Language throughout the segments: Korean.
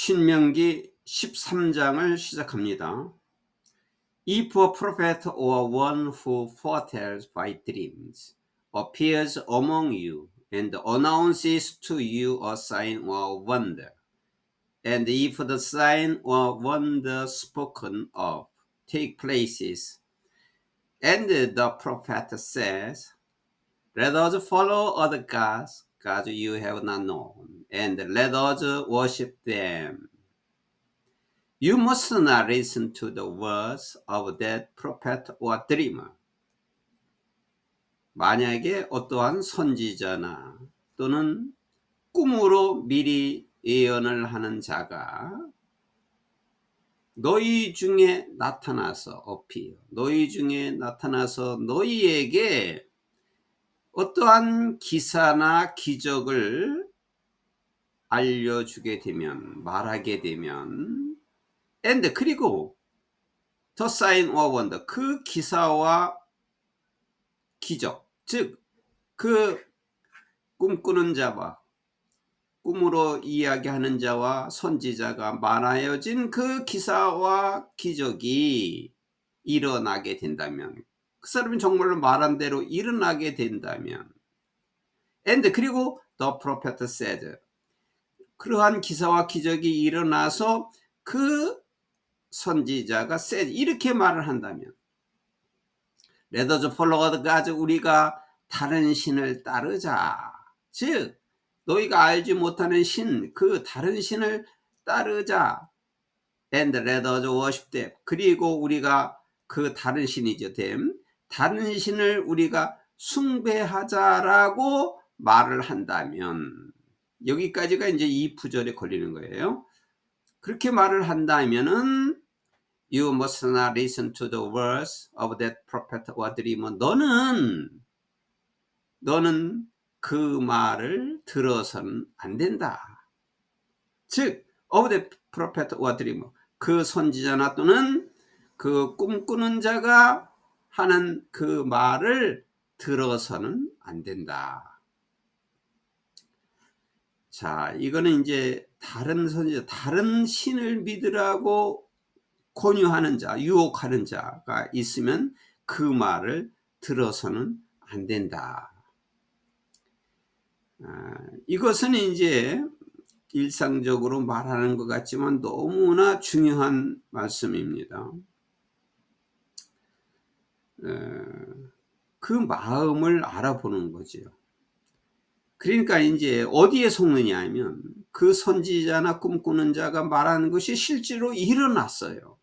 신명기 13장을 시작합니다. If a prophet or one who foretells by dreams appears among you and announces to you a sign or wonder, and if the sign or wonder spoken of take places, and the prophet says, Let us follow other gods, gods you have not known, and let us worship them. You must not listen to the words of that prophet or dreamer. 만약에 어떠한 선지자나 또는 꿈으로 미리 예언을 하는 자가 너희 중에 나타나서 어피 너희 중에 나타나서 너희에게 어떠한 기사나 기적을 알려주게 되면 말하게 되면 and 그리고 더 사인 워 원더 그 기사와 기적 즉 그 꿈꾸는 자와 꿈으로 이야기하는 자와 선지자가 많아여진 그 기사와 기적이 일어나게 된다면 그 사람이 정말로 말한 대로 일어나게 된다면. And 그리고 the prophet said 그러한 기사와 기적이 일어나서 그 선지자가 said 이렇게 말을 한다면. Follow the gods 우리가 다른 신을 따르자. 즉 너희가 알지 못하는 신 그 다른 신을 따르자. And let us worship them. 그리고 우리가 그 다른 신이죠 them 다른 신을 우리가 숭배하자라고 말을 한다면 여기까지가 이제 이 부절에 걸리는 거예요. 그렇게 말을 한다면은 You must not listen to the words of that prophet or dreamer. 너는 너는 그 말을 들어서는 안 된다. 즉, of the prophet or dreamer. 그 선지자나 또는 그 꿈꾸는 자가 하는 그 말을 들어서는 안 된다. 자, 이거는 이제 다른 선지자, 다른 신을 믿으라고 권유하는 자, 유혹하는 자가 있으면 그 말을 들어서는 안 된다. 아, 이것은 이제 일상적으로 말하는 것 같지만 너무나 중요한 말씀입니다. 그 마음을 알아보는 거지요. 그러니까 이제 어디에 속느냐 하면 그 선지자나 꿈꾸는 자가 말하는 것이 실제로 일어났어요.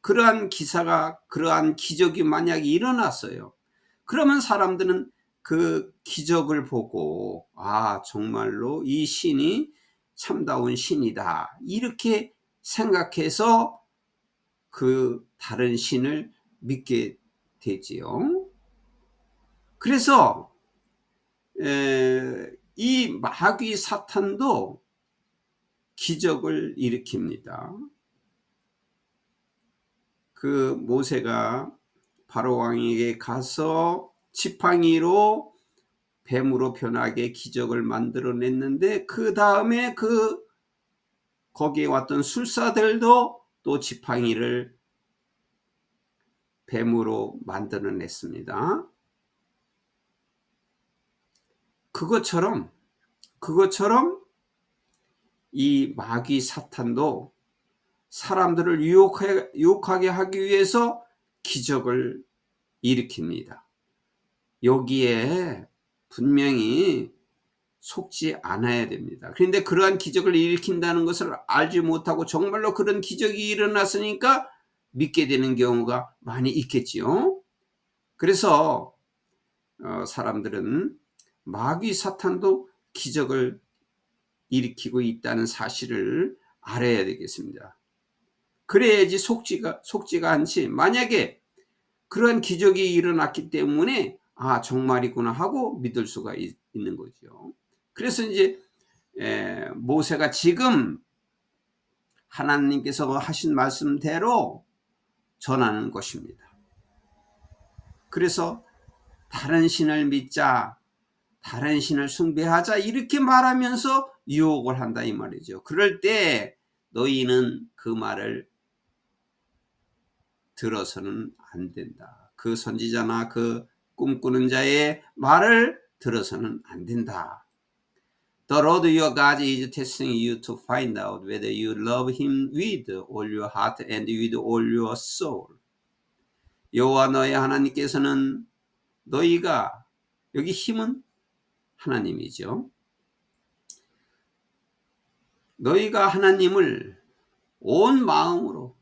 그러한 기사가, 그러한 기적이 만약 일어났어요. 그러면 사람들은 그 기적을 보고, 아, 정말로 이 신이 참다운 신이다. 이렇게 생각해서 그 다른 신을 믿게 되지요. 그래서 에, 이 마귀 사탄도 기적을 일으킵니다. 그 모세가 바로 왕에게 가서 지팡이로 뱀으로 변하게 기적을 만들어냈는데 그 다음에 그 거기에 왔던 술사들도 또 지팡이를 뱀으로 만들어냈습니다. 그것처럼 그것처럼 이 마귀 사탄도 사람들을 유혹해, 유혹하게 하기 위해서 기적을 일으킵니다. 여기에 분명히 속지 않아야 됩니다. 그런데 그러한 기적을 일으킨다는 것을 알지 못하고 정말로 그런 기적이 일어났으니까 믿게 되는 경우가 많이 있겠지요. 그래서 어, 사람들은 마귀 사탄도 기적을 일으키고 있다는 사실을 알아야 되겠습니다. 그래야지 속지가 속지가 않지. 만약에 그런 기적이 일어났기 때문에 아 정말이구나 하고 믿을 수가 있, 는 거죠. 그래서 이제 에, 모세가 지금 하나님께서 하신 말씀대로 전하는 것입니다. 그래서 다른 신을 믿자, 다른 신을 숭배하자 이렇게 말하면서 유혹을 한다 이 말이죠. 그럴 때 너희는 그 말을 들어서는 안 된다. 그 선지자나 그 꿈꾸는 자의 말을 들어서는 안 된다. The Lord your God is testing you to find out whether you love him with all your heart and with all your soul. 여호와 너의 하나님께서는 너희가 여기 힘은 하나님이죠. 너희가 하나님을 온 마음으로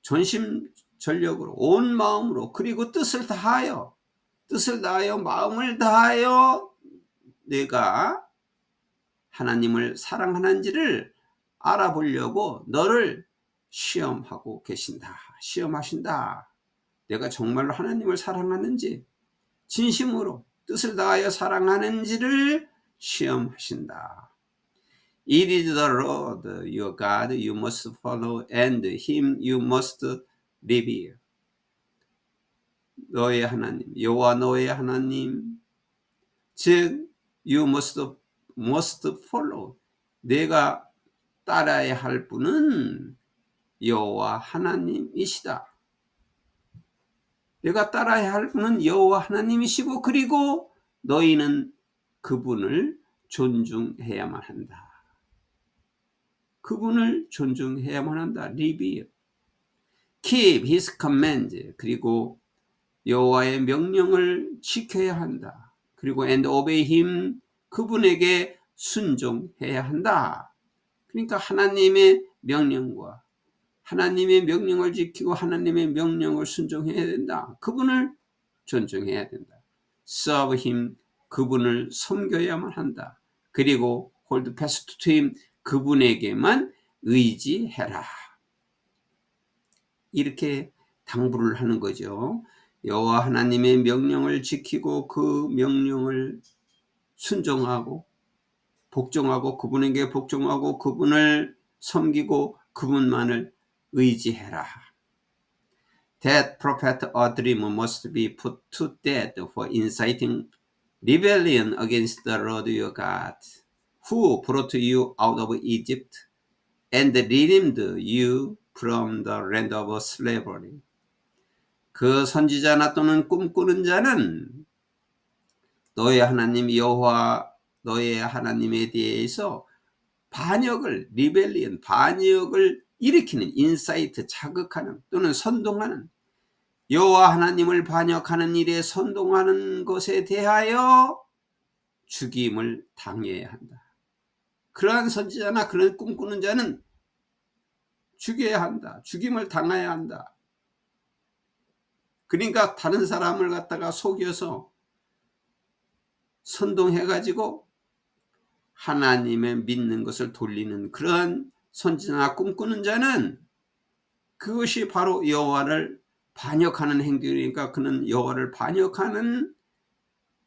전심 전력으로 온 마음으로 그리고 뜻을 다하여 뜻을 다하여 마음을 다하여 내가 하나님을 사랑하는지를 알아보려고 너를 시험하고 계신다. 시험하신다. 내가 정말로 하나님을 사랑하는지 진심으로 뜻을 다하여 사랑하는지를 시험하신다. It is the Lord your God you must follow and him you must revere. 너의 하나님, 여호와 너의 하나님, 즉 you must must follow. 내가 따라야 할 분은 여호와 하나님이시다. 내가 따라야 할 분은 여호와 하나님이시고 그리고 너희는 그분을 존중해야만 한다. 그분을 존중해야만 한다. 리비 keep his commands 그리고 여호와의 명령을 지켜야 한다. 그리고 and obey him 그분에게 순종해야 한다. 그러니까 하나님의 명령과 하나님의 명령을 지키고 하나님의 명령을 순종해야 된다. 그분을 존중해야 된다. serve him 그분을 섬겨야만 한다. 그리고 hold fast to him 그분에게만 의지해라. 이렇게 당부를 하는 거죠. 여호와 하나님의 명령을 지키고 그 명령을 순종하고 복종하고 그분에게 복종하고 그분을 섬기고 그분만을 의지해라. That prophet or dream must be put to death for inciting rebellion against the Lord your God, who brought you out of Egypt and redeemed you from the land of slavery. 그 선지자나 또는 꿈꾸는 자는 너의 하나님 여호와 너의 하나님에 대해서 반역을 리벨리언 반역을 일으키는 인사이트 자극하는 또는 선동하는 여호와 하나님을 반역하는 일에 선동하는 것에 대하여 죽임을 당해야 한다. 그러한 선지자나 그런 꿈꾸는 자는 죽여야 한다. 죽임을 당해야 한다. 그러니까 다른 사람을 갖다가 속여서 선동해가지고 하나님의 믿는 것을 돌리는 그러한 선지자나 꿈꾸는 자는 그것이 바로 여호와를 반역하는 행동이니까 그는 여호와를 반역하는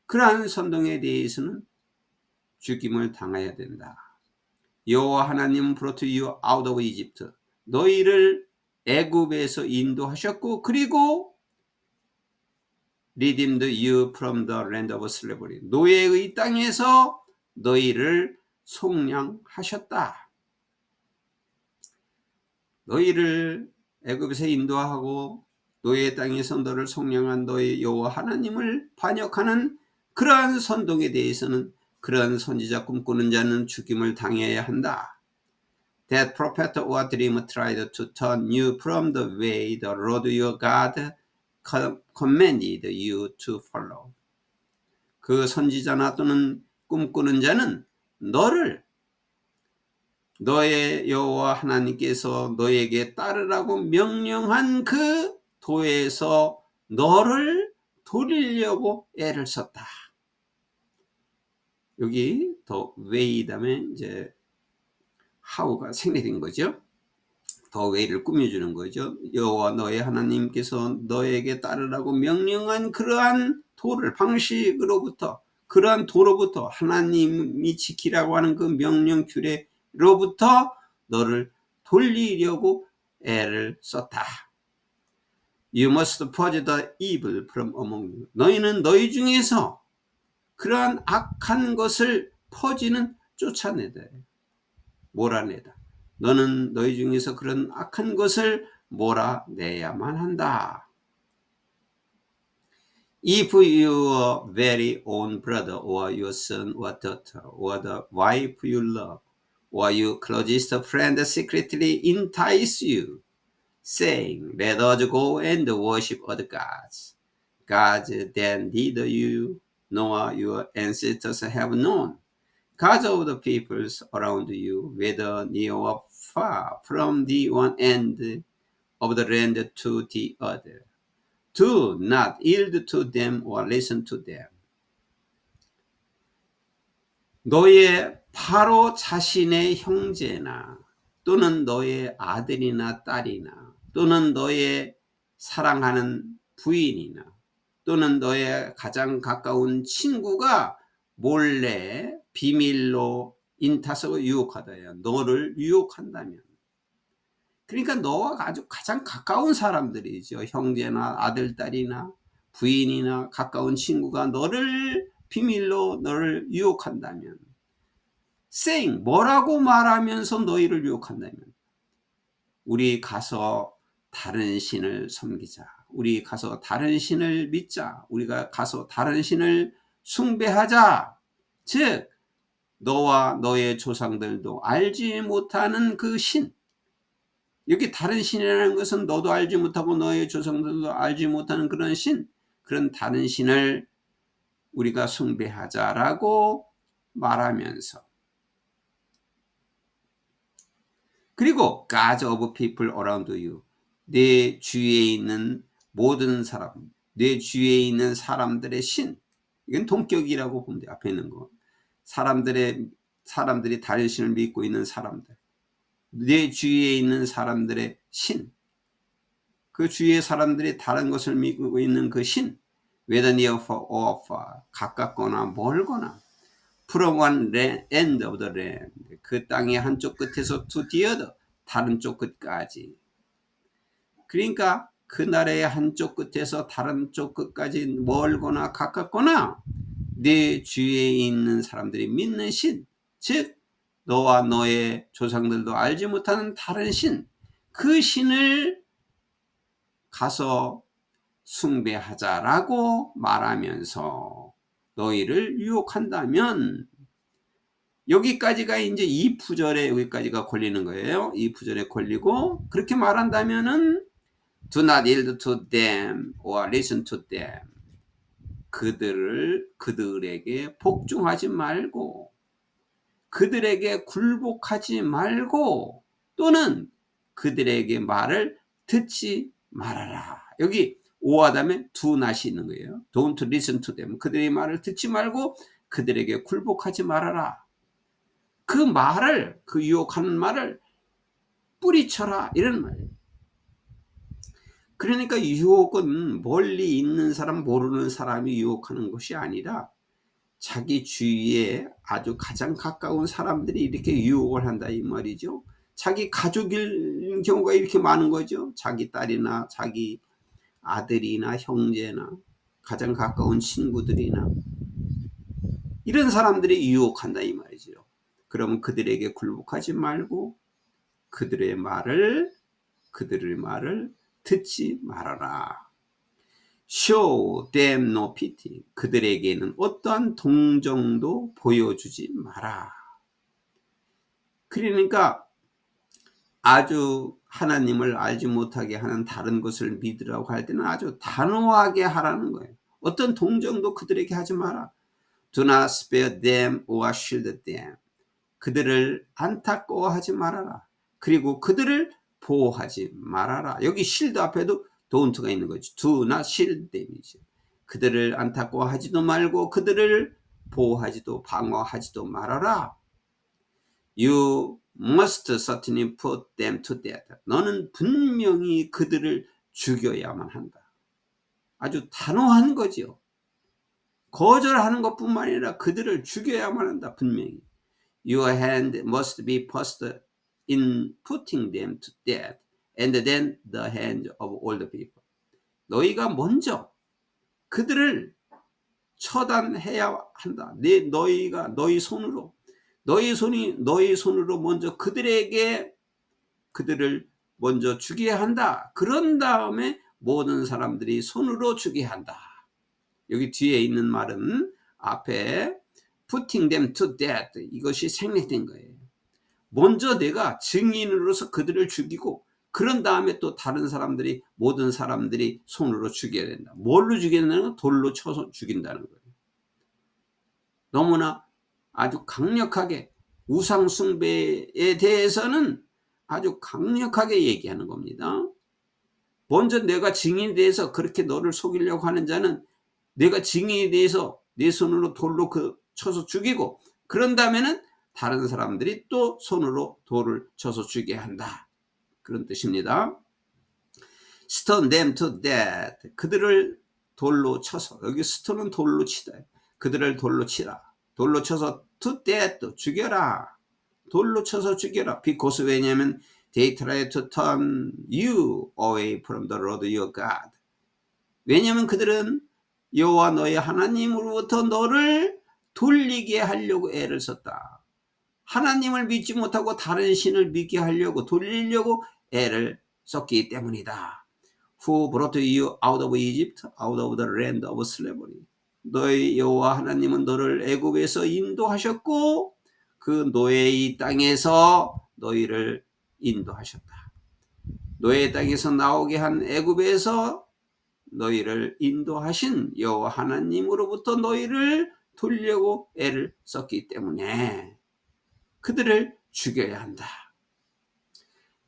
그러한 선동에 대해서는 죽임을 당해야 된다. 여호와 하나님은 brought you out of Egypt. 너희를 애굽에서 인도하셨고 그리고 redeemed you from the land of slavery. 노예의 땅에서 너희를 속량하셨다. 너희를 애굽에서 인도하고 노예 땅에서 너를 속량한 너의 여호와 하나님을 반역하는 그러한 선동에 대해서는 그러한 선지자 꿈꾸는 자는 죽임을 당해야 한다. That prophet or dream tried to turn you from the way the Lord your God commanded you to follow. 그 선지자나 또는 꿈꾸는 자는 너를 너의 여호와 하나님께서 너에게 따르라고 명령한 그 도에서 너를 돌리려고 애를 썼다. 여기 더 웨이 다음에 이제 하우가 생략된 거죠. 더 웨이를 꾸며주는 거죠. 여호와 너의 하나님께서 너에게 따르라고 명령한 그러한 도를 방식으로부터 그러한 도로부터 하나님이 지키라고 하는 그 명령 규례 로부터 너를 돌리려고 애를 썼다. You must purge the evil from among you. 너희는 너희 중에서 그러한 악한 것을 퍼지는 쫓아내다. 몰아내다. 너는 너희 중에서 그런 악한 것을 몰아내야만 한다. If your very own brother or your son or daughter or the wife you love or your closest friend secretly entice you, saying, Let us go and worship other gods, gods that neither you nor your ancestors have known, Gods of the peoples around you, whether near or far, from the one end of the land to the other. Do not yield to them or listen to them. 너의 바로 자신의 형제나 또는 너의 아들이나 딸이나 또는 너의 사랑하는 부인이나 또는 너의 가장 가까운 친구가 몰래 비밀로 인타서 유혹하다야. 너를 유혹한다면. 그러니까 너와 아주 가장 가까운 사람들이죠. 형제나 아들 딸이나 부인이나 가까운 친구가 너를 비밀로 너를 유혹한다면. saying 뭐라고 말하면서 너희를 유혹한다면. 우리 가서 다른 신을 섬기자. 우리 가서 다른 신을 믿자. 우리가 가서 다른 신을 숭배하자. 즉 너와 너의 조상들도 알지 못하는 그 신. 여기 다른 신이라는 것은 너도 알지 못하고 너의 조상들도 알지 못하는 그런 신. 그런 다른 신을 우리가 숭배하자라고 말하면서 그리고 Gods of people around you 내 주위에 있는 모든 사람 내 주위에 있는 사람들의 신 이건 동격이라고 보면 돼 앞에 있는 거. 사람들의 사람들이 다른 신을 믿고 있는 사람들. 내 주위에 있는 사람들의 신. 그 주위의 사람들이 다른 것을 믿고 있는 그 신, whether near or far, 가깝거나 멀거나, from one end of the land, 그 땅의 한쪽 끝에서 to the other, 다른 쪽 끝까지. 그러니까 그 나라의 한쪽 끝에서 다른 쪽 끝까지 멀거나 가깝거나 내 주위에 있는 사람들이 믿는 신, 즉 너와 너의 조상들도 알지 못하는 다른 신, 그 신을 가서 숭배하자라고 말하면서 너희를 유혹한다면 여기까지가 이제 이 부절에 여기까지가 걸리는 거예요. 이 부절에 걸리고 그렇게 말한다면은 do not yield to them or listen to them. 그들을 그들에게 복종하지 말고 그들에게 굴복하지 말고 또는 그들에게 말을 듣지 말아라. 여기 오하다면 두 낫이 있는 거예요. Don't listen to them. 그들의 말을 듣지 말고 그들에게 굴복하지 말아라. 그 말을 그 유혹하는 말을 뿌리쳐라 이런 말이에요. 그러니까 유혹은 멀리 있는 사람 모르는 사람이 유혹하는 것이 아니라 자기 주위에 아주 가장 가까운 사람들이 이렇게 유혹을 한다 이 말이죠. 자기 가족일 경우가 이렇게 많은 거죠. 자기 딸이나 자기 아들이나 형제나 가장 가까운 친구들이나 이런 사람들이 유혹한다 이 말이죠. 그러면 그들에게 굴복하지 말고 그들의 말을 그들의 말을 듣지 말아라. Show them no pity. 그들에게는 어떠한 동정도 보여주지 마라. 그러니까 아주 하나님을 알지 못하게 하는 다른 것을 믿으라고 할 때는 아주 단호하게 하라는 거예요. 어떤 동정도 그들에게 하지 마라. Do not spare them or shield them. 그들을 안타까워하지 말아라. 그리고 그들을 보호하지 말아라. 여기 shield 앞에도 don't가 있는 not shield them이죠. 그들을 안타까워하지도 말고 그들을 보호하지도 방어하지도 말아라. You must certainly put them to death. 너는 분명히 그들을 죽여야만 한다. 아주 단호한 거지요. 거절하는 것뿐만 아니라 그들을 죽여야만 한다. 분명히. Your hand must be first in putting them to death, and then the hand of all the people. 너희가 먼저 그들을 처단해야 한다. 내 너희가 너희 손으로 너희 손이 너희 손으로 먼저 그들에게 그들을 먼저 죽여야 한다. 그런 다음에 모든 사람들이 손으로 죽여야 한다. 여기 뒤에 있는 말은 앞에 putting them to death 이것이 생략된 거예요. 먼저 내가 증인으로서 그들을 죽이고 그런 다음에 또 다른 사람들이 모든 사람들이 손으로 죽여야 된다. 뭘로 죽이는 건 돌로 쳐서 죽인다는 거예요. 너무나 아주 강력하게 우상 숭배에 대해서는 아주 강력하게 얘기하는 겁니다. 먼저 내가 증인에 대해서 그렇게 너를 속이려고 하는 자는 내가 증인에 대해서 내 손으로 돌로 그 쳐서 죽이고 그런 다음에는 다른 사람들이 또 손으로 돌을 쳐서 죽여야 한다. 그런 뜻입니다. stone them to death. 그들을 돌로 쳐서 여기 스톤은 돌로 치다. 그들을 돌로 치라. 돌로 쳐서 to death 죽여라. 돌로 쳐서 죽여라. because 왜냐하면 they try to turn you away from the Lord your God. 왜냐하면 그들은 여호와 너의 하나님으로부터 너를 돌리게 하려고 애를 썼다. 하나님을 믿지 못하고 다른 신을 믿게 하려고 돌리려고 애를 썼기 때문이다. Who brought you out of Egypt, out of the land of slavery. 너의 여호와 하나님은 너를 애굽에서 인도하셨고 그 노예의 땅에서 너희를 인도하셨다. 노예 땅에서 나오게 한 애굽에서 너희를 인도하신 여호와 하나님으로부터 너희를 돌려고 애를 썼기 때문에 그들을 죽여야 한다.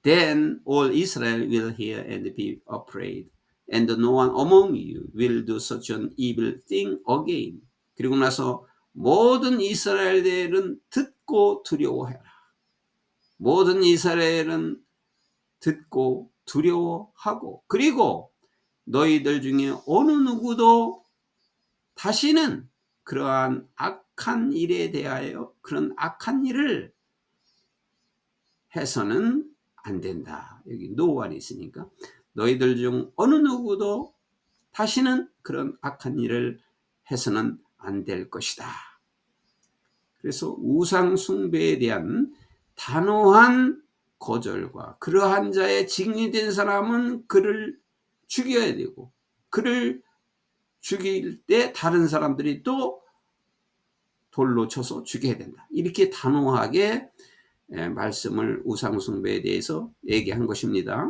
Then all Israel will hear and be afraid, and no one among you will do such an evil thing again. 그리고 나서 모든 이스라엘들은 듣고 두려워해라. 모든 이스라엘은 듣고 두려워하고 그리고 너희들 중에 어느 누구도 다시는 그러한 악한 일에 대하여 그런 악한 일을 해서는 안 된다. 여기 노원이 있으니까 너희들 중 어느 누구도 다시는 그런 악한 일을 해서는 안 될 것이다. 그래서 우상 숭배에 대한 단호한 거절과 그러한 자의 직리된 사람은 그를 죽여야 되고 그를 죽일 때 다른 사람들이 또 돌로 쳐서 죽여야 된다. 이렇게 단호하게 말씀을 우상숭배에 대해서 얘기한 것입니다.